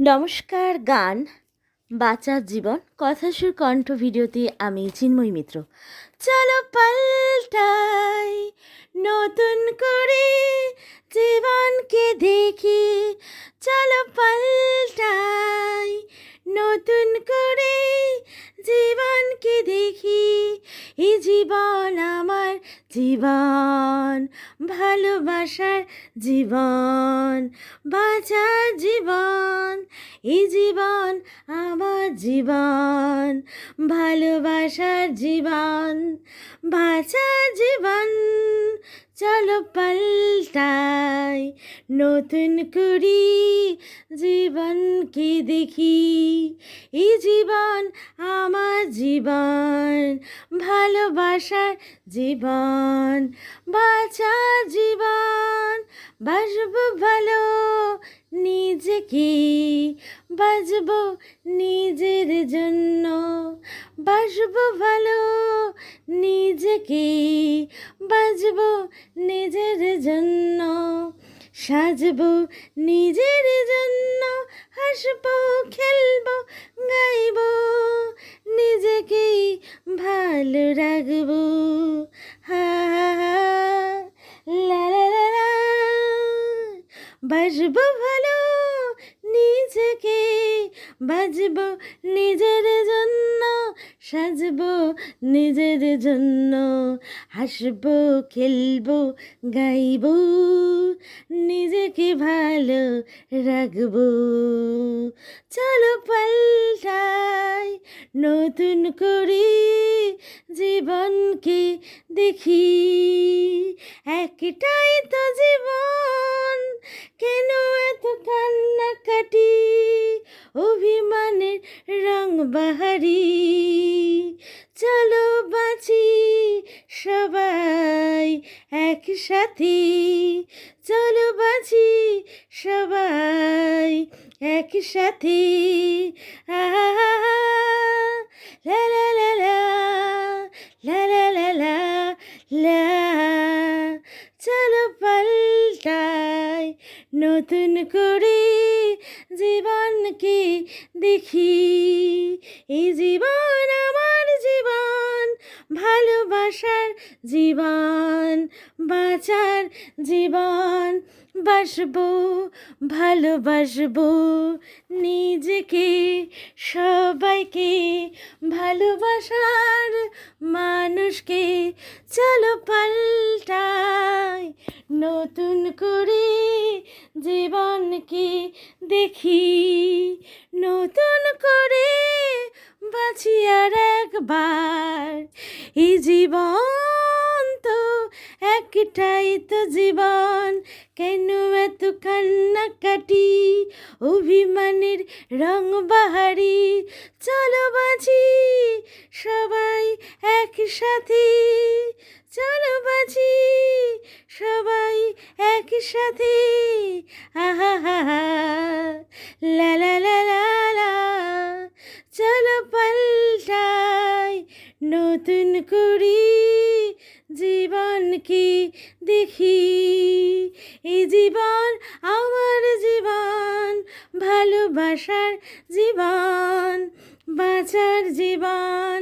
নমস্কার, গান, বাঁচার জীবন, কথা কথাসুর কণ্ঠ ভিডিওতে আমি চিন্ময় মিত্র। চলো পাল্টাই, নতুন করে জীবনকে দেখি। চলো পাল্টাই, নতুন করে জীবনকে দেখি। এই জীবন আমার জীবন, ভালোবাসার জীবন, বাঁচার জীবন। এই জীবন আমার জীবন ভালোবাসার জীবন বাঁচার জীবন চলো পাল্টাই নতুন করি জীবনকে দেখি? এই জীবন, আমার জীবন, ভালোবাসার জীবন বাঁচার জীবন, বাসবো ভালো নিজেকে বাজবো নিজের জন্য, বাসবো ভালো নিজেকে বাজবো সাজবো নিজের জন্য, হাসবো, খেলব, গাইব, নিজেকেই ভালো রাখব। হা বাজবো ভালো নিজেকে বাজবো নিজের জন্য। সাজবো নিজের জন্য, হাসব, খেলব, গাইবো, নিজেকে ভালো রাখব। চলো পাল্টাই নতুন করে জীবনকে দেখি। একটাই তো জীবন, কেন এত কান্নাকাটি? অভিমানের রং বাহারি একসাথে চলো বাজি সবাই একসাথে। আহা লা। চলো পাল্টাই নতুন করে জীবনকে দেখি। এই জীবন আমার জীবন, ভালোবাসার জীবন। বাঁচার জীবন বাসবো, ভালোবাসবো। নিজেকে, সবাইকে ভালোবাসার মানুষকে চলো পাল্টাই। নতুন করে জীবনকে দেখি। নতুন করে বাঁচি আর একবার। এই জীবন একটাই তো জীবন, কেন এত কান্নাকাটি? অভিমানের রং বাহারি, চলো বাজি সবাই একসাথে। চলো বাজি সবাই একসাথে। আহা লা লা লা লা চলো পাল্টাই নতুন করি এই জীবন, আমার জীবন, ভালোবাসার জীবন, বাঁচার জীবন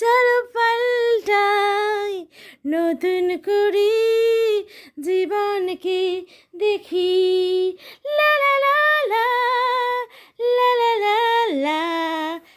চলো পাল্টাই নতুন করি, জীবনকে দেখি। লা লা